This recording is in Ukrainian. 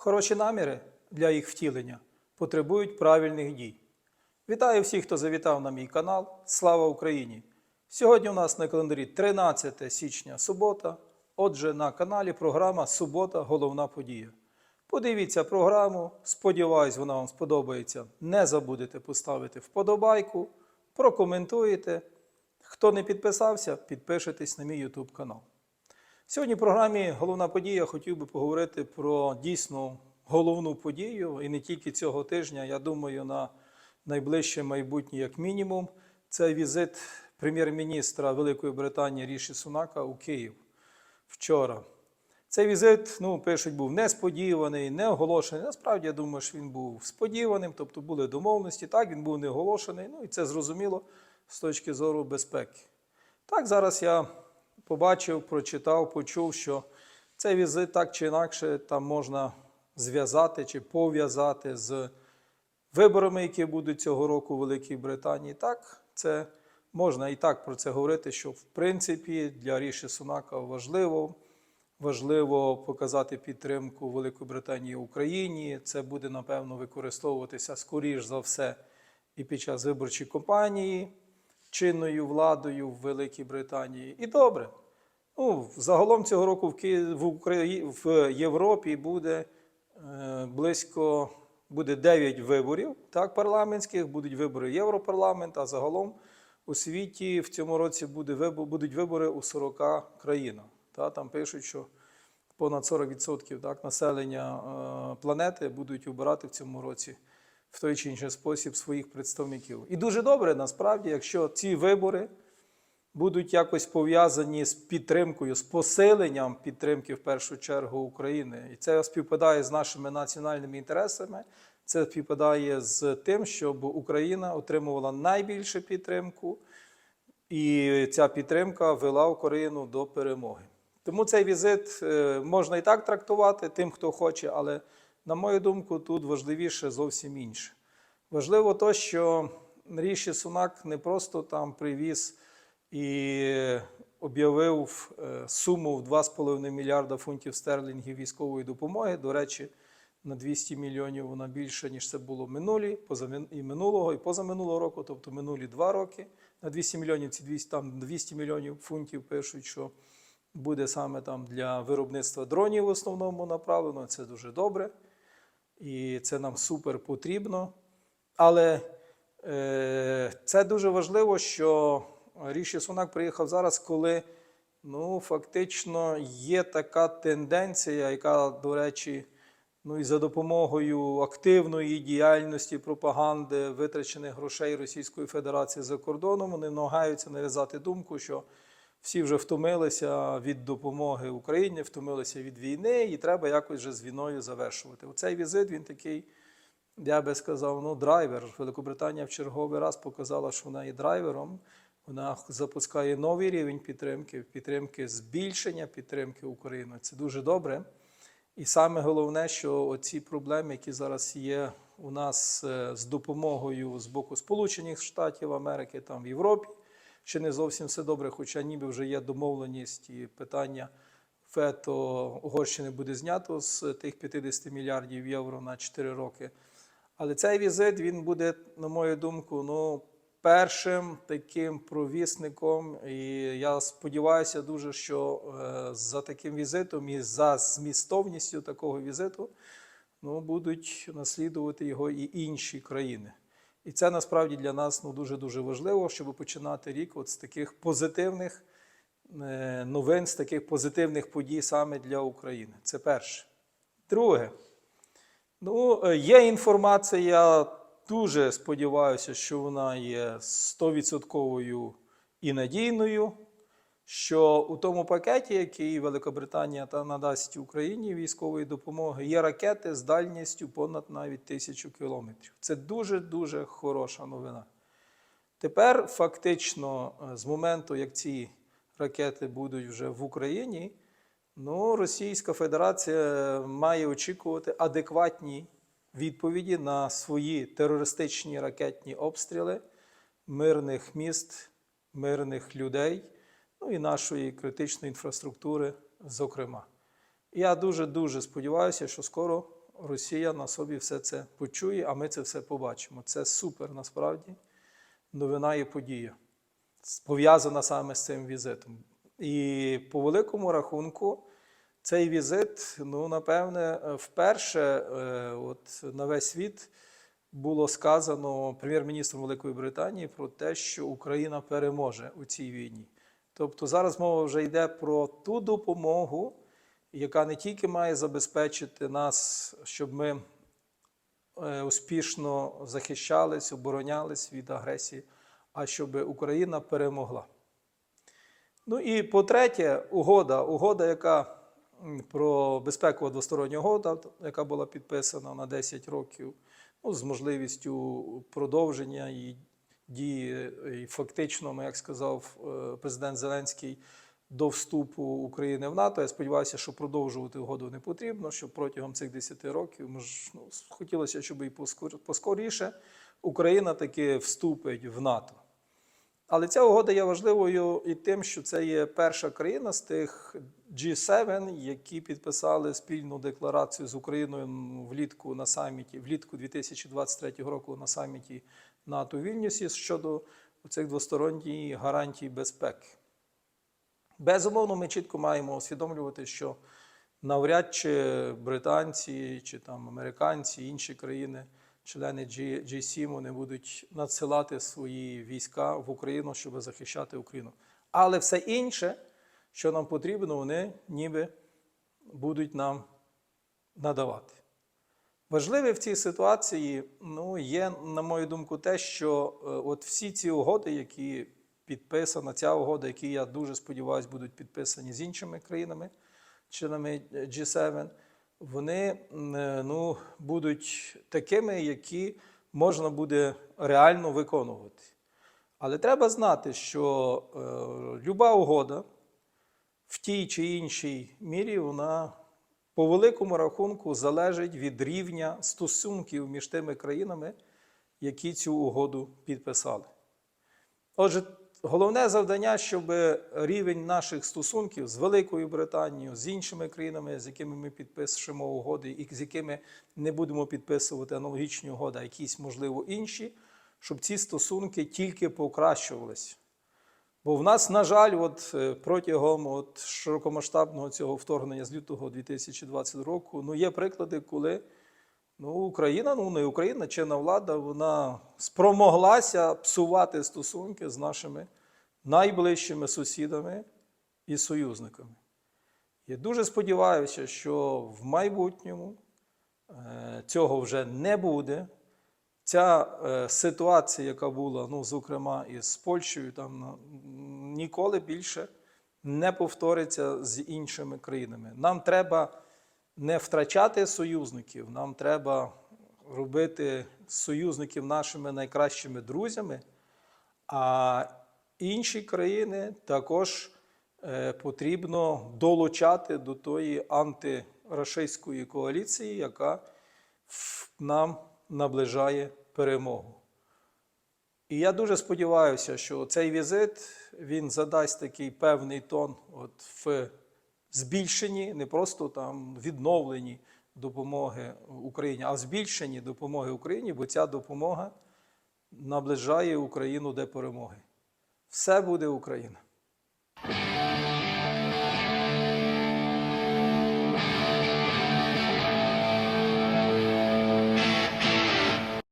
Хороші наміри для їх втілення потребують правильних дій. Вітаю всіх, хто завітав на мій канал. Слава Україні! Сьогодні у нас на календарі 13 січня субота. Отже, на каналі програма Субота Головна подія. Подивіться програму, сподіваюсь, вона вам сподобається. Не забудете поставити вподобайку, прокоментуєте. Хто не підписався, підпишитесь на мій YouTube канал. Сьогодні в програмі Головна подія хотів би поговорити про дійсно головну подію, і не тільки цього тижня, я думаю, на найближче майбутнє, як мінімум, це візит прем'єр-міністра Великої Британії Ріші Сунака у Київ вчора. Цей візит, ну, пишуть, був несподіваний, не оголошений. Насправді, я думаю, що він був сподіваним, тобто були домовленості. Так, він був не оголошений, ну і це зрозуміло з точки зору безпеки. Так, зараз я побачив, прочитав, почув, що цей візит так чи інакше там можна зв'язати чи пов'язати з виборами, які будуть цього року у Великій Британії. Так, це можна і так про це говорити, що в принципі для Ріші Сунака важливо. Важливо показати підтримку Великої Британії Україні. Це буде напевно використовуватися скоріш за все і під час виборчої кампанії чинною владою в Великій Британії. І добре. Ну, загалом цього року в Ки- в, Украї... в Європі буде е, близько буде 9 виборів так, парламентських, будуть вибори в Європарламент, а загалом у світі в цьому році буде вибор... будуть вибори у 40 країнах. Та, там пишуть, що понад 40% так, населення е, планети будуть обирати в цьому році в той чи інший спосіб своїх представників. І дуже добре, насправді, якщо ці вибори будуть якось пов'язані з підтримкою, з посиленням підтримки в першу чергу України. І це співпадає з нашими національними інтересами. Це співпадає з тим, щоб Україна отримувала найбільшу підтримку, і ця підтримка вела Україну до перемоги. Тому цей візит е, можна і так трактувати тим, хто хоче, але, на мою думку, тут важливіше зовсім інше. Важливо те, що Ріші Сунак не просто там привіз і об'явив е, суму в 2,5 мільярда фунтів стерлінгів військової допомоги. До речі, на 200 мільйонів вона більше, ніж це було минулі, і минулого, і позаминулого року, тобто минулі два роки. На 200 мільйонів ці 200, там 200 мільйонів фунтів пишуть, що буде саме там для виробництва дронів в основному направлено. Це дуже добре. І це нам супер потрібно. Але е, це дуже важливо, що Ріші Сунак приїхав зараз, коли ну, фактично є така тенденція, яка, до речі, ну і за допомогою активної діяльності пропаганди витрачених грошей Російської Федерації за кордоном, вони намагаються нав'язати думку, що всі вже втомилися від допомоги Україні, втомилися від війни, і треба якось вже з війною завершувати. Оцей візит він такий, я би сказав, ну, драйвер. Великобританія в черговий раз показала, що вона є драйвером. Вона запускає новий рівень підтримки, підтримки збільшення підтримки України. Це дуже добре. І саме головне, що оці проблеми, які зараз є у нас е, з допомогою з боку Сполучених Штатів Америки, там в Європі, ще не зовсім все добре, хоча ніби вже є домовленість і питання ФЕТО Угорщини буде знято з тих 50 мільярдів євро на 4 роки. Але цей візит він буде, на мою думку, ну, першим таким провісником. І я сподіваюся дуже, що е, за таким візитом і за змістовністю такого візиту ну, будуть наслідувати його і інші країни. І це насправді для нас ну, дуже-дуже важливо, щоб починати рік от з таких позитивних е, новин, з таких позитивних подій саме для України. Це перше. Друге. Ну, е, є інформація, дуже сподіваюся, що вона є 100% і надійною, що у тому пакеті, який Великобританія та надасть Україні військової допомоги, є ракети з дальністю понад навіть тисячу кілометрів. Це дуже-дуже хороша новина. Тепер, фактично, е, з моменту, як ці ракети будуть вже в Україні, ну, Російська Федерація має очікувати адекватні відповіді на свої терористичні ракетні обстріли мирних міст, мирних людей, ну і нашої критичної інфраструктури, зокрема. Я дуже-дуже сподіваюся, що скоро Росія на собі все це почує, а ми це все побачимо. Це супер насправді новина і подія, пов'язана саме з цим візитом. І по великому рахунку, цей візит, ну, напевне, вперше е, от, на весь світ було сказано прем'єр-міністром Великої Британії про те, що Україна переможе у цій війні. Тобто зараз мова вже йде про ту допомогу, яка не тільки має забезпечити нас, щоб ми е, успішно захищались, оборонялись від агресії, а щоб Україна перемогла. Ну і по-третє, угода, угода, яка про безпекову двосторонню угода, яка була підписана на 10 років, ну, з можливістю продовження її дії. І фактично, ну, як сказав е, президент Зеленський, до вступу України в НАТО. Я сподіваюся, що продовжувати угоду не потрібно, що протягом цих 10 років ми ж ну, хотілося, щоб і поскор- поскоріше Україна таки вступить в НАТО. Але ця угода є важливою і тим, що це є перша країна з тих G7, які підписали спільну декларацію з Україною влітку на саміті, влітку 2023 року на саміті НАТО у Вільнюсі щодо цих двосторонніх гарантій безпеки. Безумовно, ми чітко маємо усвідомлювати, що навряд чи британці, чи там американці, інші країни, члени G- G7, вони будуть надсилати свої війська в Україну, щоб захищати Україну. Але все інше, що нам потрібно, вони ніби будуть нам надавати. Важливе в цій ситуації ну, є, на мою думку, те, що е, от всі ці угоди, які підписана, ця угода, які я дуже сподіваюся, будуть підписані з іншими країнами, членами G7, вони е, ну, будуть такими, які можна буде реально виконувати. Але треба знати, що е, люба угода в тій чи іншій мірі вона по великому рахунку залежить від рівня стосунків між тими країнами, які цю угоду підписали. Отже, головне завдання, щоб рівень наших стосунків з Великою Британією, з іншими країнами, з якими ми підпишемо угоди, і з якими не будемо підписувати аналогічні угоди, а якісь, можливо, інші, щоб ці стосунки тільки покращувалися. Бо в нас, на жаль, от е, протягом от широкомасштабного цього вторгнення з лютого 2020 року, ну є приклади, коли ну, Україна, ну не Україна, чинна влада, вона спромоглася псувати стосунки з нашими найближчими сусідами і союзниками. Я дуже сподіваюся, що в майбутньому е, цього вже не буде. Ця е, ситуація, яка була, ну, зокрема, із Польщею, там ніколи більше не повториться з іншими країнами. Нам треба не втрачати союзників, нам треба робити союзників нашими найкращими друзями, а інші країни також е, потрібно долучати до тої антирашистської коаліції, яка нам наближає перемогу. І я дуже сподіваюся, що цей візит він задасть такий певний тон от в збільшенні, не просто там відновленні допомоги Україні, а в збільшенні допомоги Україні, бо ця допомога наближає Україну до перемоги. Все буде Україна.